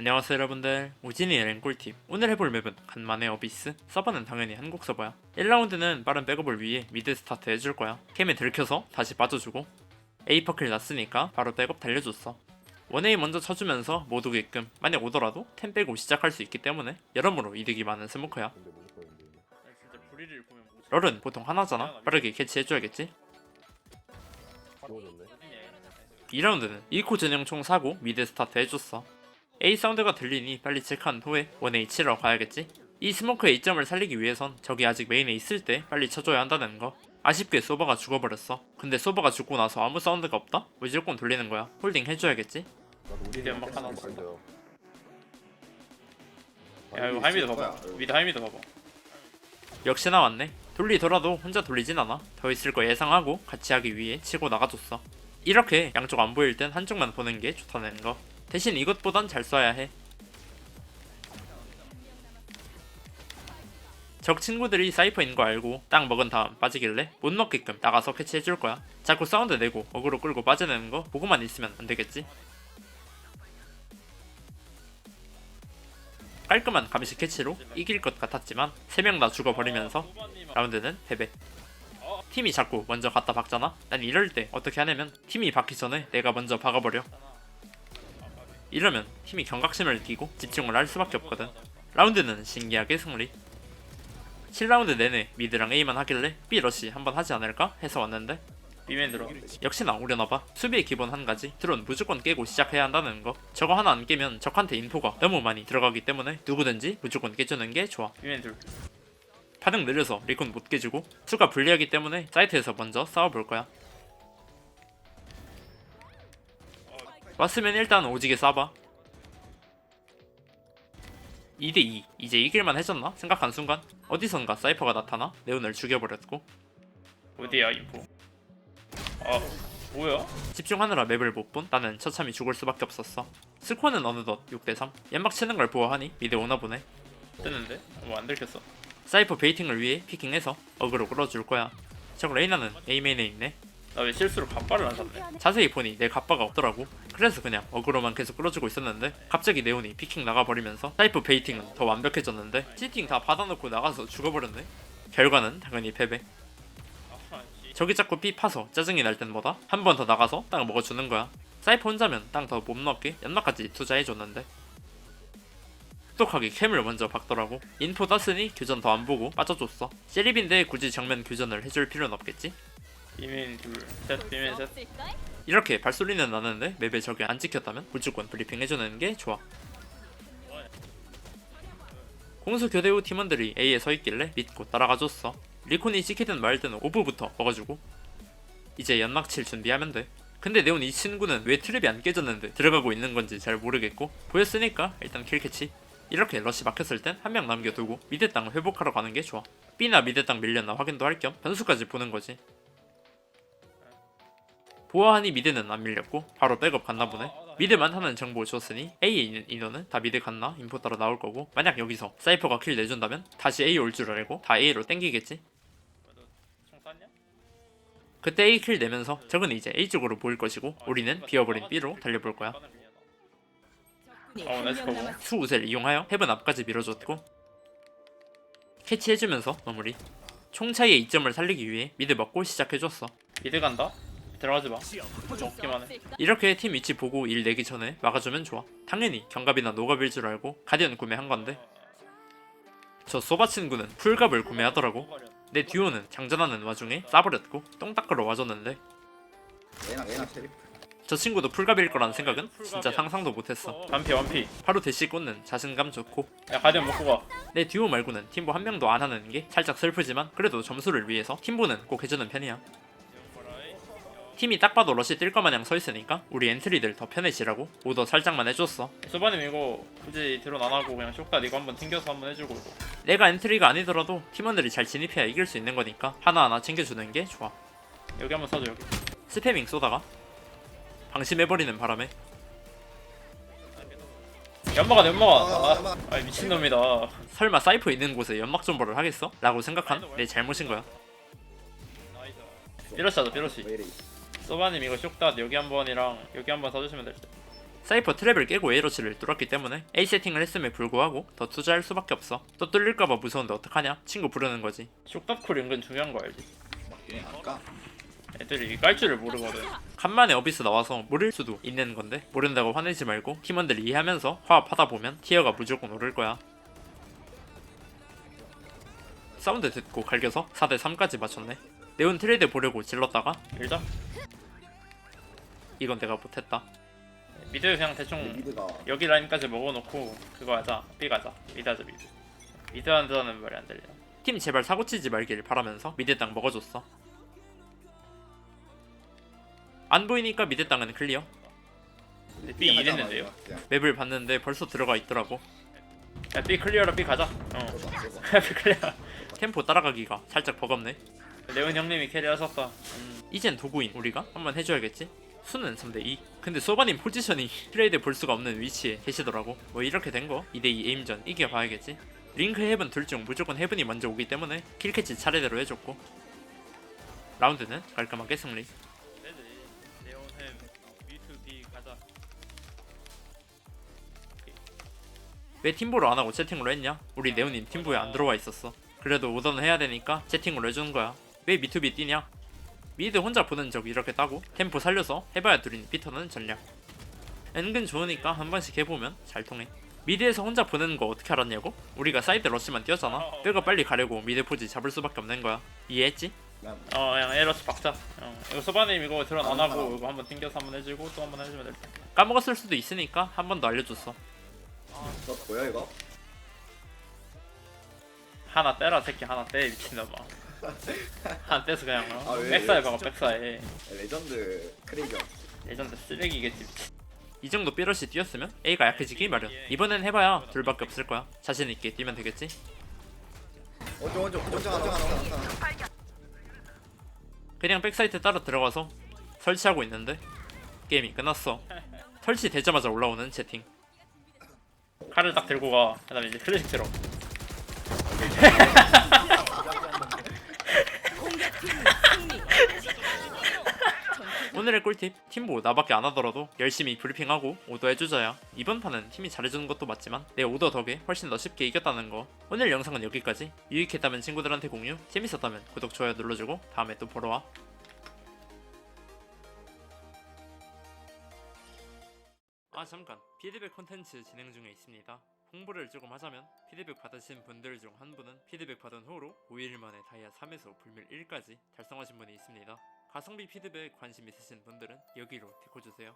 안녕하세요 여러분들. 우진이의 랭꿀팁. 오늘 해볼 맵은 간만의 어비스 서버는 당연히 한국 서버야. 1라운드는 빠른 백업을 위해 미드 스타트 해줄 거야. 캠에 들켜서 다시 빠져주고. 에이퍼클 났으니까 바로 백업 달려줬어. 원웨이 먼저 쳐주면서 못 오게끔. 만약 오더라도 템 빼고 시작할 수 있기 때문에 여러모로 이득이 많은 스모커야. 럴은 보통 하나잖아. 빠르게 캐치해줘야겠지? 2라운드는 2코 전형 총 사고 미드 스타트 해줬어 A 사운드가 들리니 빨리 체크한 후에 원에 치러 가야겠지? 이 스모크의 이점을 살리기 위해선 적이 아직 메인에 있을 때 빨리 쳐줘야 한다는 거. 아쉽게 소버가 죽어버렸어. 근데 소버가 죽고 나서 아무 사운드가 없다? 무조건 돌리는 거야. 홀딩 해줘야겠지? 미드 연막 하나 야 이거 하이미드 봐봐. 미드 하이미드 봐봐. 역시나 왔네. 돌리더라도 혼자 돌리진 않아. 더 있을 거 예상하고 같이 하기 위해 치고 나가줬어. 이렇게 양쪽 안 보일 땐 한쪽만 보는 게 좋다는 거 대신 이것보단 잘 쏴야 해. 적 친구들이 사이퍼인 거 알고 딱 먹은 다음 빠지길래 못 먹게끔 나가서 캐치해줄 거야. 자꾸 사운드 내고 어그로 끌고 빠져내는 거 보고만 있으면 안 되겠지? 깔끔한 감시 캐치로 이길 것 같았지만 3명 다 죽어버리면서 라운드는 패배. 팀이 자꾸 먼저 갖다 박잖아? 난 이럴 때 어떻게 하냐면 팀이 박기 전에 내가 먼저 박아버려. 이러면 팀이 경각심을 띠고 집중을 할 수밖에 없거든. 라운드는 신기하게 승리. 7라운드 내내 미드랑 A만 하길래 B 러시 한번 하지 않을까 해서 왔는데 B맨 들어 역시나 오려나봐. 수비의 기본 한 가지 드론 무조건 깨고 시작해야 한다는 거. 저거 하나 안 깨면 적한테 인포가 너무 많이 들어가기 때문에 누구든지 무조건 깨주는 게 좋아. B맨 둘 반응 느려서 리콘 못 깨주고 수가 불리하기 때문에 사이트에서 먼저 싸워볼 거야. 왔으면 일단 오지게 쏴봐. 2대2 이제 이길만 해졌나? 생각한 순간 어디선가 사이퍼가 나타나 네온을 죽여버렸고 어디야 인포 아 뭐야? 집중하느라 맵을 못 본 나는 처참히 죽을 수밖에 없었어. 스코어는 어느덧 6대3 연막 치는 걸 보아하니 미드 오나 보네. 뜨는데? 뭐 안 들켰어 사이퍼 베이팅을 위해 피킹해서 어그로 끌어줄 거야. 저거 레이나는 A메인에 있네. 나 왜 실수로 갑발을 안 샀네 자세히 보니 내 갑바가 없더라고. 그래서 그냥 어그로만 계속 끌어주고 있었는데 갑자기 네온이 피킹 나가버리면서 사이프 베이팅은 더 완벽해졌는데 치팅 다 받아놓고 나가서 죽어버렸네. 결과는 당연히 패배. 저기 자꾸 피 파서 짜증이 날땐 뭐다? 한 번 더 나가서 땅 먹어주는 거야. 사이프 혼자면 땅 더 못 넣게 연막까지 투자해줬는데 똑똑하게 캠을 먼저 박더라고. 인포 땄으니 교전 더 안 보고 빠져줬어. 세립인데 굳이 정면 교전을 해줄 필요는 없겠지? B맨 둘셋 B맨 셋 이렇게 발소리는 나는데 맵에 적이 안 찍혔다면 무조건 브리핑 해주는 게 좋아. 공수 교대 후 팀원들이 A에 서 있길래 믿고 따라가줬어. 리콘이 찍히든 말든 오브부터 먹어주고 이제 연막 칠 준비하면 돼. 근데 네온 이 친구는 왜 트랩이 안 깨졌는데 들어가고 있는 건지 잘 모르겠고 보였으니까 일단 킬캐치. 이렇게 러시 막혔을 땐 한 명 남겨두고 미드 땅 회복하러 가는 게 좋아. B나 미드 땅 밀렸나 확인도 할 겸 변수까지 보는 거지. 보아하니 미드는 안 밀렸고 바로 백업 갔나 보네 미드만 하는 정보 줬으니 A에 있는 인원은 다 미드 갔나 인포 따라 나올 거고 만약 여기서 사이퍼가 킬 내준다면 다시 A 올 줄 알고 다 A로 땡기겠지? 그때 A 킬 내면서 적은 이제 A 쪽으로 모일 것이고 우리는 비어버린 B로 달려볼 거야 어. 수 우세를 이용하여 헤븐 앞까지 밀어줬고 캐치해주면서 마무리 총 차이의 이점을 살리기 위해 미드 먹고 시작해줬어 미드 간다? 들어가지 마 먹기만 해 이렇게 팀 위치 보고 일 내기 전에 막아주면 좋아. 당연히 경갑이나 노갑일 줄 알고 가디언 구매한 건데 저 소바 친구는 풀갑을 구매하더라고. 내 듀오는 장전하는 와중에 싸버렸고 똥 닦으러 와줬는데 저 친구도 풀갑일 거란 생각은 진짜 상상도 못했어. 완피 완피 바로 대시 꽂는 자신감 좋고 야 가디언 먹고 가 내 듀오 말고는 팀보 한 명도 안 하는 게 살짝 슬프지만 그래도 점수를 위해서 팀보는 꼭 해주는 편이야. 팀이 딱 봐도 러시 뛸거 마냥 서 있으니까 우리 엔트리들 더 편해지라고 오더 살짝만 해줬어. 소바님 이거 굳이 드론 안 하고 그냥 쇼다 이거 한번 튕겨서 한번 해주고 이거 내가 엔트리가 아니더라도 팀원들이 잘 진입해야 이길 수 있는 거니까 하나하나 챙겨주는 게 좋아. 여기 한번 써줘 여기 스패밍 쏘다가 방심해버리는 바람에 연마가 연마가 아, 아. 아 미친놈이다 설마 사이퍼 있는 곳에 연막 존버를 하겠어? 라고 생각한 내 잘못인 거야. 삐러시 하자 삐러시 소바님 이거 쇼다 여기 한 번이랑 여기 한 번 써주시면 될 듯. 사이퍼 트랩을 깨고 A러치를 뚫었기 때문에 A 세팅을 했음에 불구하고 더 투자할 수밖에 없어. 또 뚫릴까봐 무서운데 어떡하냐? 친구 부르는 거지. 쇼답쿨 은근 중요한 거 알지? 얘 아까. 애들이 깔 줄을 모르거든. 간만에 어비스 나와서 모를 수도 있는 건데 모른다고 화내지 말고 팀원들 이해하면서 화합하다 보면 티어가 무조건 오를 거야. 사운드 듣고 갈겨서 4대 3까지 맞췄네. 네온 트레이드 보려고 질렀다가 밀자 이건 내가 못했다. 미드 그냥 대충 미드가. 여기 라인까지 먹어놓고 그거 하자. B 가자. 미드 하자 미드. 미드 한다는 말이 안 들려. 팀 제발 사고치지 말길 바라면서 미드 땅 먹어줬어. 안 보이니까 미드 땅은 클리어. 근데 B 이랬는데요? 맵을 봤는데 벌써 들어가 있더라고. 야 B 클리어라 B 가자. 어. B 클리어. 템포 따라가기가 살짝 버겁네. 레온 형님이 캐리 하셨다. 음. 이젠 도구인 우리가? 한번 해줘야겠지 수는 3대2 근데 소바님 포지션이 트레이드 볼 수가 없는 위치에 계시더라고 뭐 이렇게 된 거 2대2 에임전 이겨봐야겠지 링크 헤븐 둘 중 무조건 헤븐이 먼저 오기 때문에 킬캐치 차례대로 해줬고 라운드는 깔끔하게 승리 애들이 레온 햄 B2B 가자 왜 팀보로 안 하고 채팅으로 했냐? 우리 네오님 팀보에 안 들어와 있었어. 그래도 오더는 해야 되니까 채팅으로 해주는 거야. 왜 미투비 뛰냐? 미드 혼자 보는 적 이렇게 따고 템포 살려서 해봐야 둘인 피터는 전략. 은근 좋으니까 한 번씩 해보면 잘 통해. 미드에서 혼자 보내는 거 어떻게 알았냐고? 우리가 사이드 러시만 뛰었잖아. 뼈가 빨리 가려고 미드 포지 잡을 수밖에 없는 거야. 이해했지? 어 그냥 에러스 박자 어. 이거 소바님 이거 드론 안 하고 이거 한번 튕겨서 한번 해주고 또 한번 해주면 될때 까먹었을 수도 있으니까 한 번 더 알려줬어. 너 보여 이거? 하나 떼라 새끼 하나 떼 미친놈아 하나 떼서 그냥 어? 아, 왜, 백사에 왜? 박아 백사에 레전드 크레이저 예전대 쓰레기겠지 이 정도 삐러시 뛰었으면 A가 약해지기 마련. 이번엔 해봐야 둘밖에 없을 거야. 자신 있게 뛰면 되겠지? 어쩌 어쩌 어쩌 어쩌 어쩌 그냥 백사이트 따라 들어가서 설치하고 있는데 게임이 끝났어. 설치되자마자 올라오는 채팅. 칼을 딱 들고 가 그다음에 이제 클래식 들어 오늘의 꿀팁 팀보 나밖에 안 하더라도 열심히 브리핑하고 오더 해주자야. 이번 판은 팀이 잘해주는 것도 맞지만 내 오더 덕에 훨씬 더 쉽게 이겼다는 거. 오늘 영상은 여기까지. 유익했다면 친구들한테 공유, 재밌었다면 구독 좋아요 눌러주고 다음에 또 보러 와. 아 잠깐 피드백 콘텐츠 진행 중에 있습니다. 홍보를 조금 하자면 피드백 받으신 분들 중 한 분은 피드백 받은 후로 5일 만에 다이아 3에서 불밀 1까지 달성하신 분이 있습니다. 가성비 피드백 관심 있으신 분들은 여기로 데코 주세요.